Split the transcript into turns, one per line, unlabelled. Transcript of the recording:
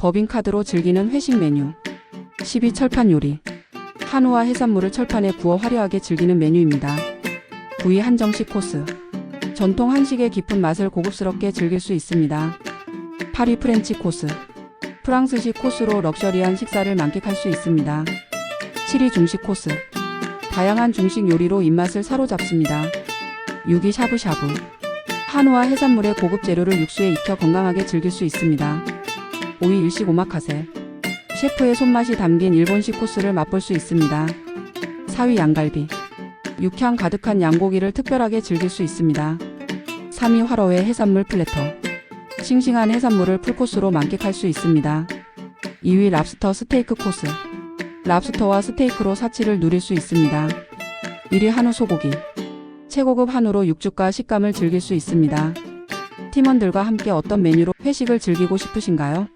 법인카드로 즐기는 회식 메뉴. 12 철판 요리. 한우와 해산물을 철판에 구워 화려하게 즐기는 메뉴입니다. 구이 한정식 코스. 전통 한식의 깊은 맛을 고급스럽게 즐길 수 있습니다. 파리 프렌치 코스. 프랑스식 코스로 럭셔리한 식사를 만끽할 수 있습니다. 7위 중식 코스. 다양한 중식 요리로 입맛을 사로잡습니다. 6위 샤브샤브. 한우와 해산물의 고급 재료를 육수에 익혀 건강하게 즐길 수 있습니다. 5위 일식 오마카세. 셰프의 손맛이 담긴 일본식 코스를 맛볼 수 있습니다. 4위 양갈비. 육향 가득한 양고기를 특별하게 즐길 수 있습니다. 3위 화로회 해산물 플래터. 싱싱한 해산물을 풀코스로 만끽할 수 있습니다. 2위 랍스터 스테이크 코스. 랍스터와 스테이크로 사치를 누릴 수 있습니다. 1위 한우 소고기. 최고급 한우로 육즙과 식감을 즐길 수 있습니다. 팀원들과 함께 어떤 메뉴로 회식을 즐기고 싶으신가요?